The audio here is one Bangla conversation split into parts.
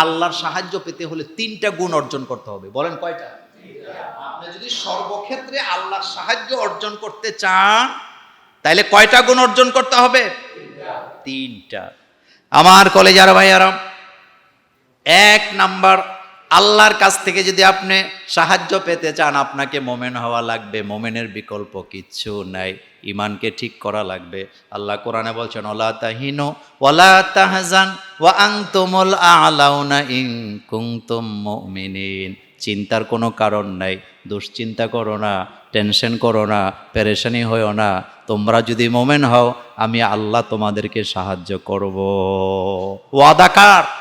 আল্লাহর সাহায্য পেতে হলে তিনটা গুণ অর্জন করতে হবে। বলেন কয়টা? আপনি যদি সর্বক্ষেত্রে আল্লাহর সাহায্য অর্জন করতে চান তাহলে কয়টা গুণ অর্জন করতে হবে? তিনটা। আমার কলেজ আরও ভাই আরাম এক নাম্বার আল্লাহর কাছ থেকে যদি আপনি সাহায্য পেতে চান, আপনাকে মোমেন হওয়া লাগবে। মোমেনের বিকল্প কিচ্ছু নাই। ইমানকে ঠিক করা লাগবে। আল্লাহ কোরআনে বলছেন, ওলা তাহিনো ওলা তাহজান ওয়া আনতুমুল আলাউনা ইন কুনতুম মুমিনিন। চিন্তার কোনো কারণ নাই। দুশ্চিন্তা করো না, টেনশন করো না, পেরেশানি হয়েও না। তোমরা যদি মোমেন হও, আমি আল্লাহ তোমাদেরকে সাহায্য করব। ওয়াদাকার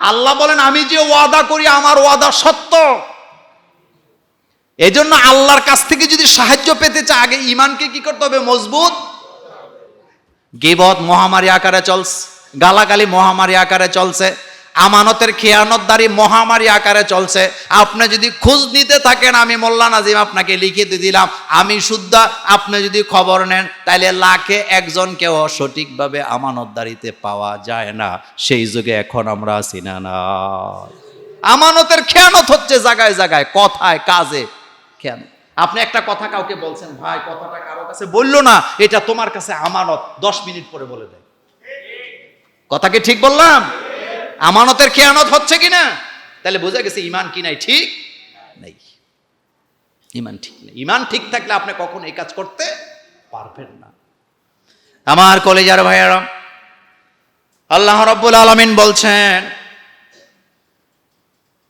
আল্লাহ বলেন, আমি যে ওয়াদা করি, আমার ওয়াদা সত্য। এই জন্য আল্লাহর কাছ থেকে যদি সাহায্য পেতে চায়, আগে ইমানকে কি করতে হবে? মজবুত। গিবত মহামারী আকারে চলছে, গালাগালি মহামারী আকারে চলছে। আমানতের খেয়ানতদারি মহামারী আকারে চলছে। আপনি যদি খোঁজ নিতে থাকেন, আমি মোল্লা নাজিম আপনাকে লিখে দিয়ে দিলাম, আমি শুদ্ধ, আপনি যদি খবর নেন তাহলে লাখে একজনকেও সঠিকভাবে আমানতদারিতে পাওয়া যায় না। সেই যুগে এখন আমরা আছি না আমানতের খেয়ানত হচ্ছে জায়গায় জায়গায়, কথায়, কাজে কেন আপনি একটা কথা কাউকে বলছেন, ভাই, কথাটা কারও কাছে বলল না, এটা তোমার কাছে আমানত। দশ মিনিট পরে বলে দেয়। কথা কি ঠিক বললাম? আমানতের খেয়ানত হচ্ছে কিনা? তাহলে বোঝা গেছে ইমান কি নাই, ঠিক নাই। ইমান ঠিক নেই। ইমান ঠিক থাকলে আপনি কখন এই কাজ করতে পারবেন না। আমার কলেজার ভাইয়ারা, আল্লাহ রব্বুল আলমিন বলছেন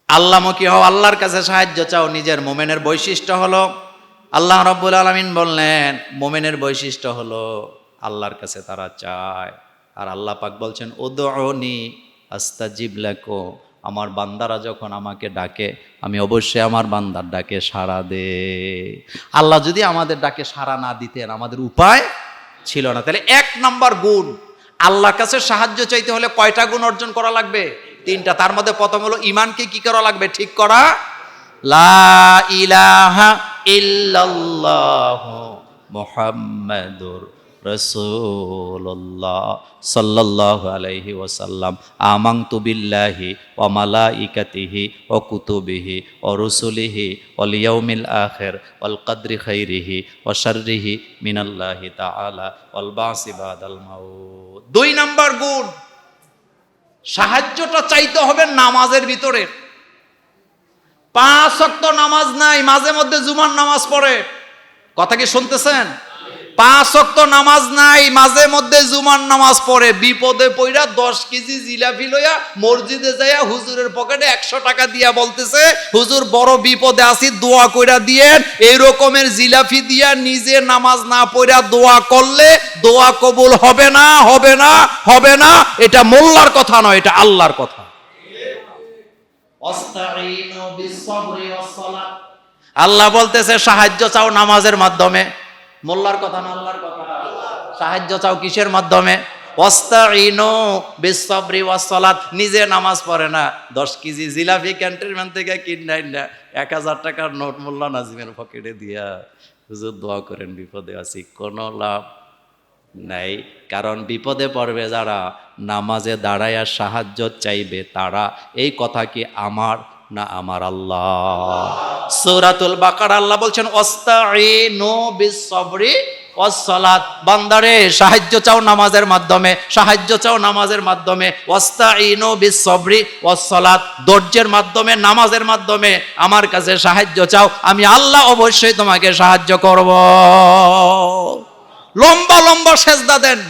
আল্লাহমুখী হও, আল্লাহর কাছে সাহায্য চাও, নিজের মোমেনের বৈশিষ্ট্য হলো, আল্লাহ রব্বুল আলমিন বললেন, মোমেনের বৈশিষ্ট্য হলো, আল্লাহর কাছে তারা চায়। আর আল্লাহ পাক বলছেন ওদনি আস্তাজিব লেখো, আমার বান্দারা যখন আমাকে ডাকে, আমি অবশ্যই আমার বান্দার ডাকে সাড়া দে। আল্লাহ যদি আমাদের ডাকে সাড়া না দিতেন, আমাদের উপায় ছিল না। তাহলে এক নম্বর গুণ, আল্লাহর কাছে সাহায্য চাইতে হলে কয়টা গুণ অর্জন করা লাগবে? তিনটা। তার মধ্যে প্রথম হলো ইমানকে কি করা লাগবে? ঠিক করা? লা ইলাহা ইল্লাল্লাহ মুহাম্মাদুর রসুল্লাহ সাল্লাহ আলাইহি ওসাল্লাম আমাংতু বিল্লাহি ও মালাইকাতিহি ও কুতুবিহি ও রসুলিহি অল ইয়াউমিল আখের অল কদ্রি খৈরিহি ও শর্রিহি মিনাল্লাহি তাআলা অল বাসিবাদ আল মাউত। দুই নাম্বার গুণ, সাহায্যটা চাইতে হবে নামাজের ভিতরে। পাঁচ অক্ত নামাজ নাই, মাঝে মধ্যে জুমার নামাজ পড়ে। কথা কি শুনতেছেন? পাঁচ অক্ত নামাজ নাই মাঝে মধ্যে জুমার নামাজ পড়ে। বিপদে পইরা দশ কেজি জিলাপি লইয়া মসজিদে যাইয়া হুজুরের পকেটে একশো টাকা দিয়া বলতেছে হুজুর বড় বিপদে আছি দোয়া কইরা দিয়েন। এই রকমের জিলাপি দিয়া নিজে নামাজ না পড়া দোয়া করলে দোয়া কবুল হবে না হবে না হবে না। এটা মোল্লার কথা নয় এটা আল্লাহর কথা। আল্লাহ বলতেছে সাহায্য চাও নামাজের মাধ্যমে। মোল্লার কথা না? আল্লাহর কথা। সাহায্য চাও কিসের মাধ্যমে? নিজে নামাজ পড়ে না। দশ কেজি জিলাপি ক্যান্টনমেন্ট থেকে কিনাই না। এক হাজার টাকার নোট মোল্লা নাজিমের পকেটে দিয়া, হুজুর দোয়া করেন, বিপদে আছি, কোনো লাভ নাই। কারণ বিপদে পড়বে যারা, নামাজে দাঁড়াইয়া সাহায্য চাইবে তারা। এই কথা কি আমার না আমার আল্লাহ। সৌরাতুল বাকার আল্লাহ বলছেন ওয়াস্তাইনু বিসসাবরি ওয়াসসালাত। বান্দারে, সাহায্য চাও নামাজের মাধ্যমে, সাহায্য চাও নামাজের মাধ্যমে। ওয়াস্তাইনু বিসসাবরি ওয়াসসালাত। ধৈর্যের মাধ্যমে, নামাজের মাধ্যমে আমার কাছে সাহায্য চাও, আমি আল্লাহ অবশ্যই তোমাকে সাহায্য করব। লম্বা লম্বা সেজদা দেন।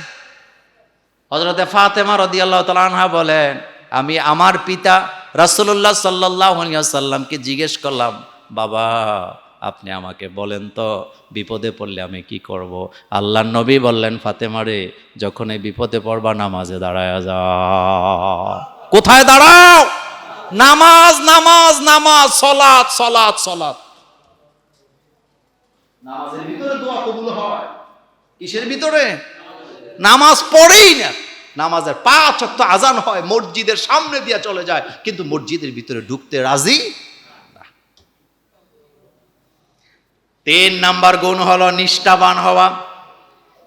হজরতে ফাতেমা রদিয়াল্লাহ তালানহা বলেন আমি আমার পিতা রাসুল্লাহ সাল্লাহ সাল্লামকে জিজ্ঞেস করলাম বাবা আপনি আমাকে বলেন তো বিপদে পড়লে আমি কি করব। আল্লাহ নবী বললেন ফাতেমারে যখন এই বিপদে পড়বা নামাজে দাঁড়ায় যা। কোথায় দাঁড়াও? নামাজ নামাজ নামাজ সলাৎ সলাৎ সলাৎ। নামাজের ভিতরে দোয়া কবুল হয়। কিসের ভিতরে? নামাজ পড়েই না। নামাজের পাঁচ অক্ট আজান হয়, মসজিদের সামনে দিয়ে চলে যায়, কিন্তু মসজিদের ভিতরে ঢুকতে রাজি তিন নাম্বার গুণ হলো নিষ্ঠাবান হওয়া।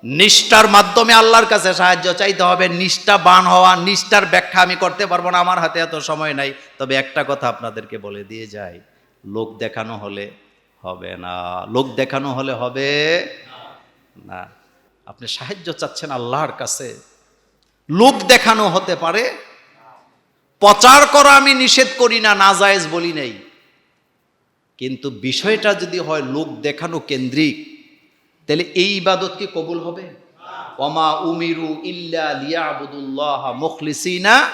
নিষ্ঠার মাধ্যমে আল্লাহর কাছে সাহায্য চাইতে হবে। নিষ্ঠা বান হওয়া, নিষ্ঠার ব্যাখ্যা আমি করতে পারব না, আমার হাতে এত সময় নাই। তবে একটা কথা আপনাদেরকে বলে দিয়ে যাই, লোক দেখানো হলে হবে না। লোক দেখানো হলে হবে না। আপনি সাহায্য চাচ্ছেন আল্লাহর কাছে লোক দেখানো হতে পারে। প্রচার করা আমি নিষেধ করি না, নাজায়েজ বলি নাই। কিন্তু বিষয়টা যদি হয় লোক দেখানো কেন্দ্রিক, তাহলে এই ইবাদত কি কবুল হবে? ওমা উমিরু ইল্লা লিয়াবুদুল্লাহ মুখলিসিনা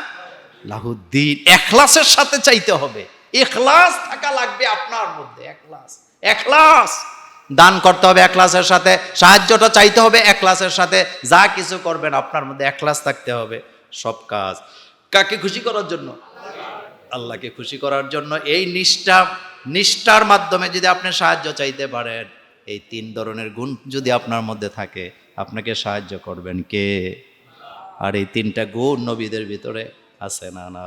লাহুদ্দিন। এখলাসের সাথে চাইতে হবে। এখলাস থাকা লাগবে আপনার মধ্যে, এখলাস। এখলাস। দান করতে হবে একলাসের সাথে, সাহায্যটা চাইতে হবে একলাসের সাথে, যা কিছু করবেন আপনার মধ্যে একলাস থাকতে হবে, সব কাজ। কাকে খুশি করার জন্য? আল্লাহকে খুশি করার জন্য এই নিষ্ঠা, নিষ্ঠার মাধ্যমে যদি আপনি সাহায্য চাইতে পারেন, এই তিন ধরনের গুণ যদি আপনার মধ্যে থাকে, আপনাকে সাহায্য করবেন কে? আর এই তিনটা গুণ নবীদের ভিতরে আছে না না?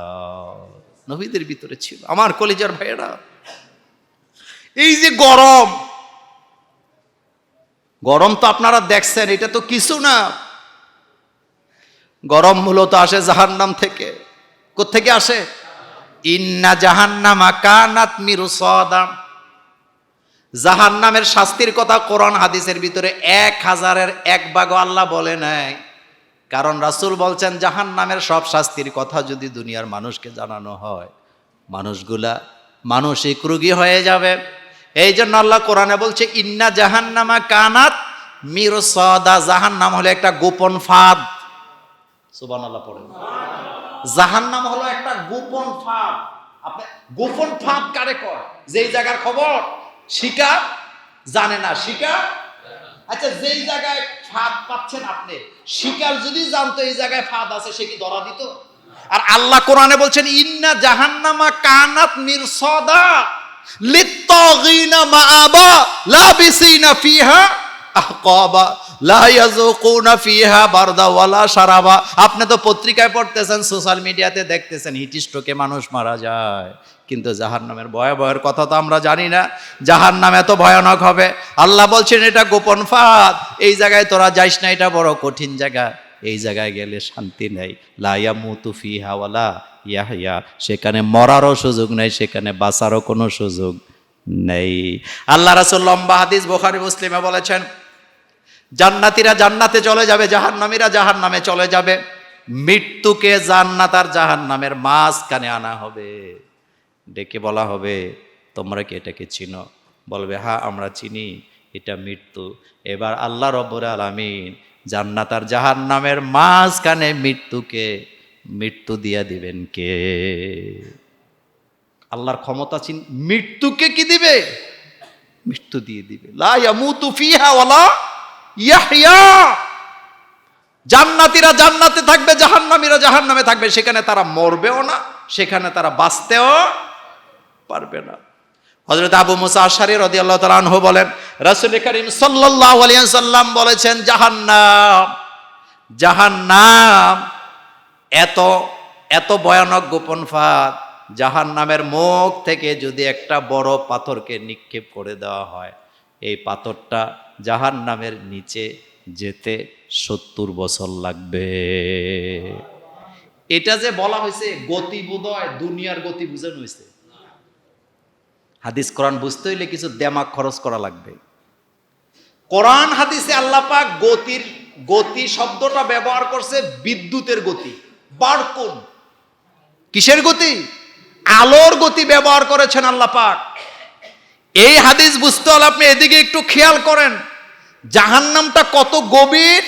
নবীদের ভিতরে ছিল। আমার কলিজার ভাইয়েরা, এই যে গরম গরম তো আপনারা দেখছেন, এটা তো কিছু না। গরম মূলত আসে জাহান্নাম থেকে। কোত্থেকে আসে? ইন্না জাহান্নামা কানাত মিরুসাদাম। জাহান্নামের শাস্তির কথা কোরআন হাদিসের ভিতরে এক হাজারের এক ভাগও আল্লাহ বলে নাই। কারণ রাসূল বলছেন, জাহান্নামের সব শাস্তির কথা যদি দুনিয়ার মানুষকে জানানো হয়, মানুষগুলা মানসিক রুগী হয়ে যাবে। এই জন্য আল্লাহ কোরআনে বলছে, ইন্না জাহান্নামা কানাত মিরসাদা। জাহান্নাম হলো একটা গোপন ফাঁদ। সুবহানাল্লাহ পড়েন। জাহান্নাম হলো একটা গোপন ফাঁদ। আপনি গোপন ফাঁদ কারে কর যেই জায়গার খবর? শিকার? জানে না। শিকার? আচ্ছা যেই জায়গায় ফাঁদ পাচ্ছেন আপনি, শিকার যদি জানতো এই জায়গায় ফাঁদ আছে, সে কি ধরা দিত? আর আল্লাহ কোরআনে বলছেন, ইন্না জাহান্নামা কানাত মিরসাদা। লিত্তাগিনা মাআবা লাবিসিনা ফিহা আহকাবা আপনি তো পত্রিকায় পড়তেছেন, সোশ্যাল মিডিয়াতে দেখতেছেন হিটস্ট্রোকে মানুষ মারা যায়। কিন্তু জাহার জাহান্নামের ভয়াবহের কথা তো আমরা জানি না। জাহান্নাম এত ভয়ানক হবে। আল্লাহ বলছেন, এটা গোপন ফাঁদ। এই জায়গায় তোরা যাইস না, এটা বড় কঠিন জায়গা। এই জায়গায় গেলে শান্তি নেই। লাইয়া মুতু ফিহা ওয়ালা ইয়াহিয়া, সেখানে মরারও সুযোগ নেই, সেখানে বাঁচারও কোনো সুযোগ নেই। আল্লাহ রাসূল লম্বা হাদিস বোখারি, মুসলিমে বলেছেন, জান্নাতীরা জান্নাতে চলে যাবে, জাহান্নামীরা জাহান্নামে চলে যাবে। মৃত্যুকে জান্নাত আর জাহান্নামের মাঝখানে আনা হবে। ডেকে বলা হবে, তোমরা কি এটাকে চিনো? বলবে হ্যাঁ আমরা চিনি, এটা মৃত্যু। এবার আল্লাহ রব্বুর আলামিন জান্নাত আর জাহান্নামের মাঝখানে মৃত্যুকে মৃত্যু দিয়া দিবেন কে? আল্লাহর ক্ষমতা চিন, মৃত্যুকে কি দিবে? মৃত্যু দিয়ে দিবে। জান্নাতীরা জান্নাতে থাকবে, জাহান্নামীরা জাহান্নামে থাকবে। সেখানে তারা মরবেও না, সেখানে তারা বাঁচতেও পারবে না। হযরত আবু মুসা আশারি রাদিয়াল্লাহু তাআলা আনহু বলেন, রাসূল করিম সাল্লাল্লাহু আলাইহি সাল্লাম বলেছেন, জাহান্নাম জাহান্নাম এত এত ভয়ানক গোপন ফাঁদ জাহান নামের মুখ থেকে যদি একটা বড় পাথরকে নিক্ষেপ করে দেওয়া হয়, এই পাথরটা জাহান নামের নিচে যেতে সত্তর বছর লাগবে। এটা যে বলা হয়েছে গতি বোধয় দুনিয়ার গতি বুঝানো হয়েছে হাদিস কোরআন বুঝতে হইলে কিছু দেমাগ খরচ করা লাগবে। কোরআন হাদিসে আল্লাহ পাক গতির, গতি শব্দটা ব্যবহার করছে বিদ্যুতের গতি। বারকুন। কিসের গতি? আলোর গতি ব্যবহার করেছেন আল্লাহ পাক। এই হাদিস বুঝতে হলে আপনি এদিকে একটু খেয়াল করেন। জাহান্নামটা কত গভীর?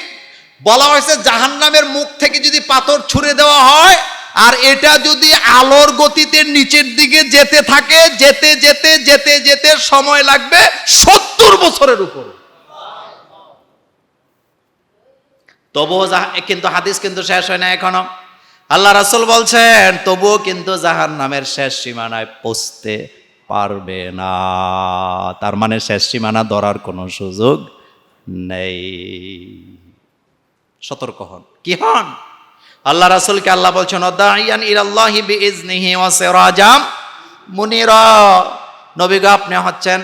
বলা হয়েছে জাহান্নামের মুখ থেকে যদি পাথর ছুঁড়ে দেওয়া হয়, আর এটা যদি আলোর গতিতে নিচের দিকে যেতে থাকে, যেতে যেতে যেতে যেতে সময় লাগবে সত্তর বছরের উপর। তবুও কিন্তু হাদিস কিন্তু শেষ হয় না এখনও। আল্লাহ রাসুল বলছেন, তবুও কিন্তু জাহান নামের শেষ সীমানায় পৌঁছতে পারবে না। তার মানে শেষ সীমানা ধরার কোনো সুযোগ নেই। সতর্ক হন। কি হন? আল্লাহ রাসূলকে আল্লাহ বলছেন দাইয়ান ইলাল্লাহি বিইজনিহি ওয়া সিরাজাম মুনিরা। নবী গো, আপনি হচ্ছেন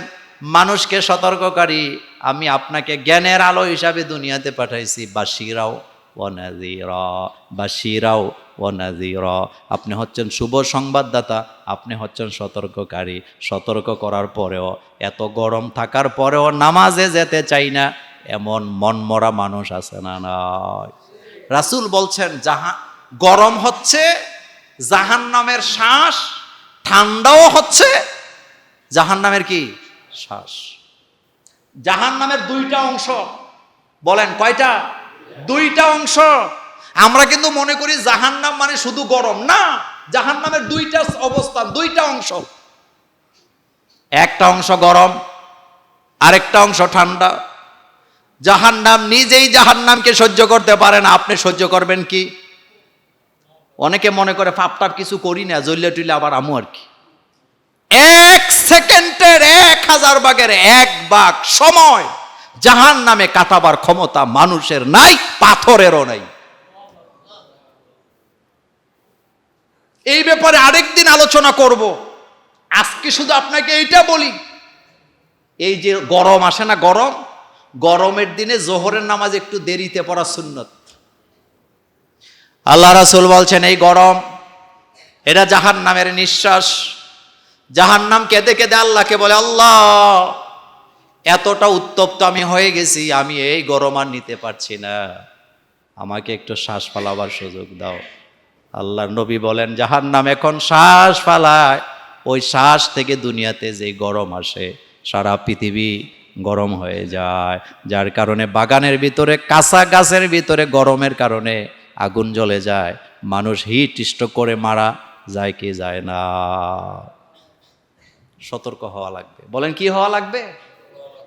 মানুষকে সতর্ককারী। আমি আপনাকে জ্ঞানের আলো হিসাবে দুনিয়াতে পাঠাইছি বাসিরাও ওয়ানাজিরা ওয়ানাজিরা আপনি হচ্ছেন শুভ সংবাদদাতা, আপনি হচ্ছেন সতর্ককারী। সতর্ক করার পরেও, এত গরম থাকার পরেও নামাজে যেতে চাই না, এমন মনমরা মানুষ আছে না নয় রাসূল বলছেন যাহা গরম হচ্ছে জাহান নামের শ্বাস, ঠান্ডাও হচ্ছে। জাহান নামের কি? শ্বাস। জাহান নামের দুইটা অংশ, বলেন কয়টা? দুইটা অংশ। আমরা কিন্তু মনে করি জাহান নাম মানে শুধু গরম। না জাহান নামের দুইটা অবস্থান, দুইটা অংশ। একটা অংশ গরম, আরেকটা অংশ ঠান্ডা। জাহান্নাম নিজেই জাহান্নামকে সহ্য করতে পারে না। আপনি সহ্য করবেন কি? অনেকে মনে করে পাপ টাপ কিছু করি না, জ্বললে টুইলে আবার আমু আর কি? এক সেকেন্ডের এক হাজার ভাগের এক বাঘ সময় জাহান নামে কাটাবার ক্ষমতা মানুষের নাই, পাথরেরও নাই। এই ব্যাপারে আরেকদিন আলোচনা করব। আজকে শুধু আপনাকে এইটা বলি। এই যে গরম আসে না গরম? গরমের দিনে জোহরের নামাজ একটু দেরিতে পড়া সুন্নত। আল্লাহ রাসুল বলছেন, এই গরম, এটা জাহান নামের নিঃশ্বাস। জাহান নাম কেঁদে কেঁদে আল্লাহকে বলে, আল্লাহ, এতটা উত্তপ্ত আমি হয়ে গেছি, আমি এই গরম আর নিতে পারছি না। আমাকে একটু শ্বাস ফালাবার সুযোগ দাও। আল্লাহ নবী বলেন জাহান নাম এখন শ্বাস ফালায়। ওই শ্বাস থেকে দুনিয়াতে যে গরম আসে, সারা পৃথিবী গরম হয়ে যায়। যার কারণে বাগানের ভিতরে, কাঁচা গাছের ভিতরে গরমের কারণে আগুন জ্বলে যায়। মানুষ হিট স্ট্রোক করে মারা যায় কি যায় না। সতর্ক হওয়া লাগবে। বলেন, কি হওয়া লাগবে?